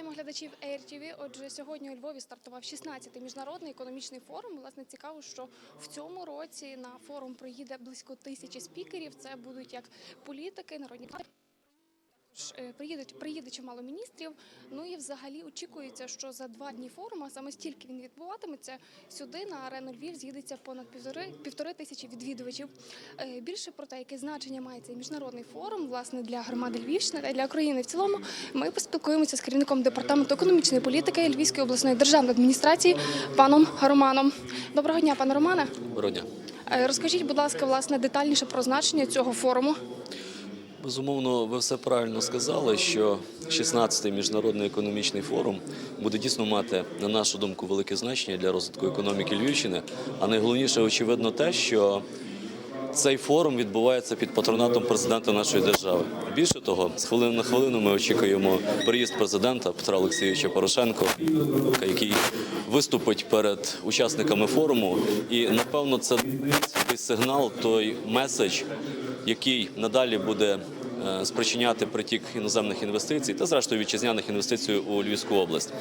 Вітаємо глядачів AirTV. Отже, сьогодні у Львові стартував 16-й міжнародний економічний форум. Власне, цікаво, що в цьому році на форум приїде близько тисячі спікерів. Це будуть як політики, народні депутати. Е, Приїде, приїде чимало міністрів. Ну і взагалі очікується, що за два дні форуму, саме стільки він відбуватиметься, сюди на арену Львів з'їдеться понад півтори, півтори тисячі відвідувачів. Е, Більше про те, яке значення має цей міжнародний форум, власне, для громади Львівщини та для України в цілому, ми поспілкуємося з керівником департаменту економічної політики Львівської обласної державної адміністрації паном Романом. Доброго дня, пане Романе. Доброго дня. Е, Розкажіть, будь ласка, власне, детальніше про значення цього форуму. Безумовно, ви все правильно сказали, що 16-й міжнародний економічний форум буде дійсно мати, на нашу думку, велике значення для розвитку економіки Львівщини. А найголовніше, очевидно, те, що цей форум відбувається під патронатом президента нашої держави. Більше того, з хвилини на хвилину ми очікуємо приїзд президента Петра Олексійовича Порошенко, який виступить перед учасниками форуму. І напевно це сигнал, той меседж, який надалі буде е, спричиняти притік іноземних інвестицій та, зрештою, вітчизняних інвестицій у Львівську область.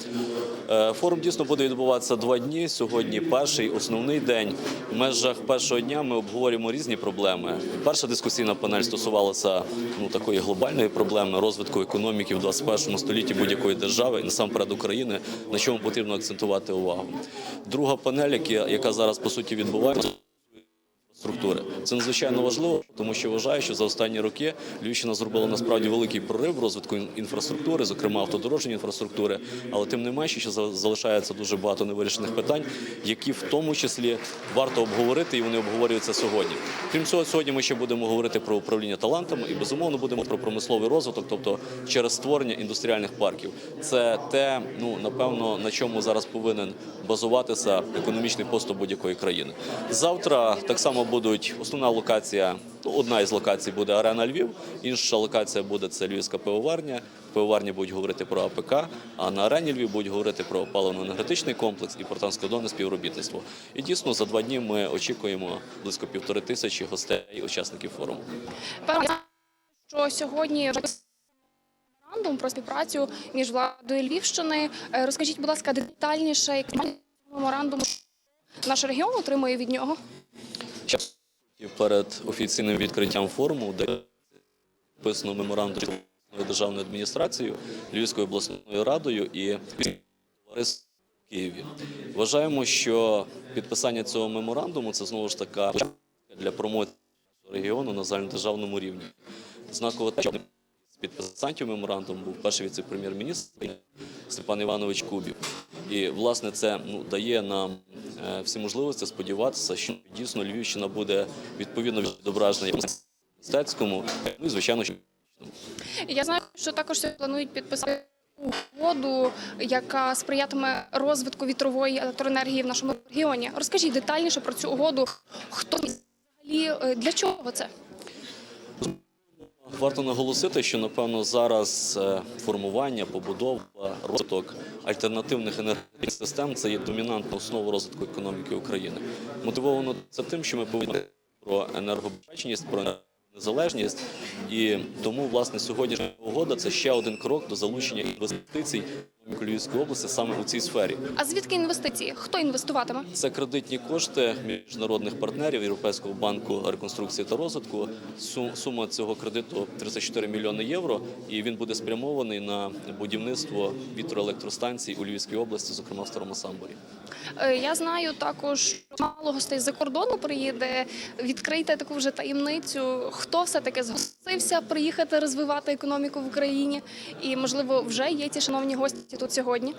Е, Форум дійсно буде відбуватися два дні. Сьогодні перший основний день. В межах першого дня ми обговорюємо різні проблеми. Перша дискусійна панель стосувалася ну такої глобальної проблеми розвитку економіки в 21 столітті будь-якої держави, і насамперед України, на чому потрібно акцентувати увагу. Друга панель, яка, яка зараз по суті відбувається. Структури це надзвичайно важливо, тому що вважаю, що за останні роки Львівщина зробила насправді великий прорив розвитку інфраструктури, зокрема автодорожньої інфраструктури. Але тим не менше, що за- залишається дуже багато невирішених питань, які в тому числі варто обговорити, і вони обговорюються сьогодні. Крім цього, сьогодні ми ще будемо говорити про управління талантами і безумовно будемо про промисловий розвиток, тобто через створення індустріальних парків. Це те, ну напевно, на чому зараз повинен базуватися економічний поступ будь-якої країни. Завтра так само будуть основна локація. ну, Одна із локацій буде арена Львів, інша локація буде це Львівська пивоварня. В пивоварні будуть говорити про АПК, а на арені Львів будуть говорити про паливно-енергетичний комплекс і про транскордонне співробітництво. І дійсно за два дні ми очікуємо близько півтори тисячі гостей, учасників форуму. Пане, що сьогодні вже меморандум про співпрацю між владою Львівщини. Е, Розкажіть, будь ласка, детальніше, як меморандум наш регіон отримує від нього. І перед офіційним відкриттям форуму, де підписано меморандум державною адміністрацією, Львівською обласною радою і товариством в Києві. Вважаємо, що підписання цього меморандуму це знову ж така для промоції регіону на загальнодержавному рівні. Знаково те, що підписантів меморандуму був перший віце-прем'єр-міністр Степан Іванович Кубів. І власне це ну, дає нам всі можливості сподіватися, що дійсно Львівщина буде відповідно відображена мистецькому, ну і звичайно, що Я знаю, що також планують підписати угоду, яка сприятиме розвитку вітрової електроенергії в нашому регіоні. Розкажіть детальніше про цю угоду. Хто взагалі е, для чого це? Варто наголосити, що напевно зараз е, формування, побудова, розвиток альтернативних енергетичних систем це є домінантна основа розвитку економіки України. Мотивовано це тим, що ми повинні про енергобезпечність, про незалежність, і тому власне сьогоднішня угода це ще один крок до залучення інвестицій Львівської області саме у цій сфері. А звідки інвестиції? Хто інвестуватиме? Це кредитні кошти міжнародних партнерів Європейського банку реконструкції та розвитку. Сума цього кредиту 34 мільйони євро, і він буде спрямований на будівництво вітроелектростанцій у Львівській області, зокрема в Старому Самборі. Е, Я знаю також, що мало гостей з-за кордону приїде. Відкрийте таку вже таємницю. Хто все таки згостився приїхати розвивати економіку в Україні? І можливо, вже є ці шановні гості тут сьогодні.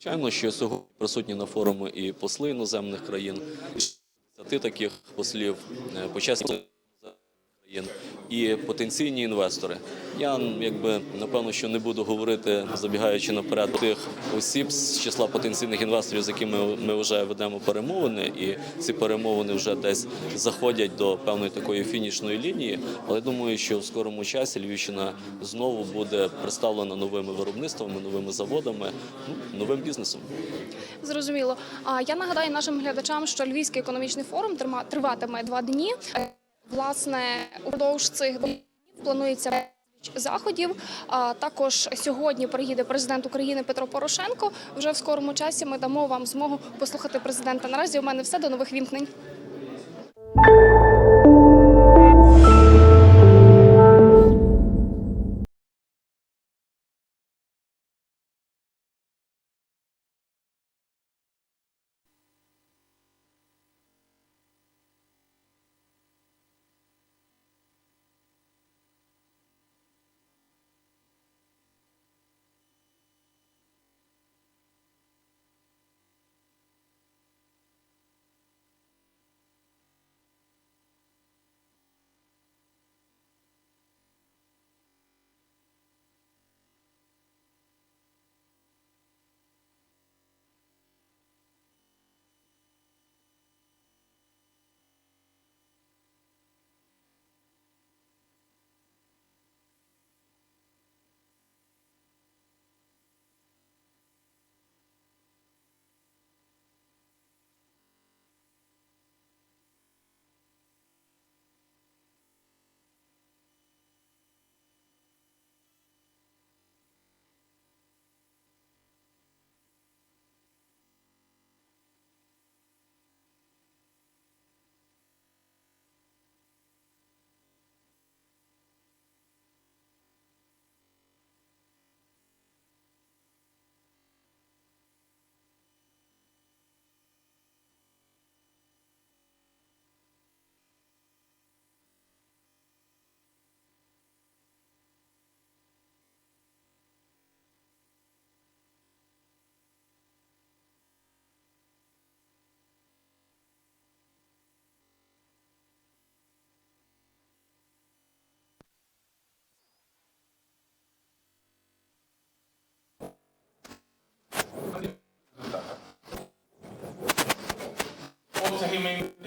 Звичайно, що сьогодні присутні на форумі і посли іноземних країн, і 60 таких послів, е, країн і потенційні інвестори. Я якби напевно, що не буду говорити, забігаючи наперед тих осіб з числа потенційних інвесторів, з якими ми вже ведемо перемовини, і ці перемовини вже десь заходять до певної такої фінішної лінії. Але думаю, що в скорому часі Львівщина знову буде представлена новими виробництвами, новими заводами, ну, новим бізнесом. Зрозуміло. А я нагадаю нашим глядачам, що Львівський економічний форум триватиме два дні. Власне, упродовж цих днів планується заходів. А також сьогодні приїде президент України Петро Порошенко. Вже в скорому часі ми дамо вам змогу послухати президента. Наразі у мене все до нових вімкнень. Обсяги інвестицій після цього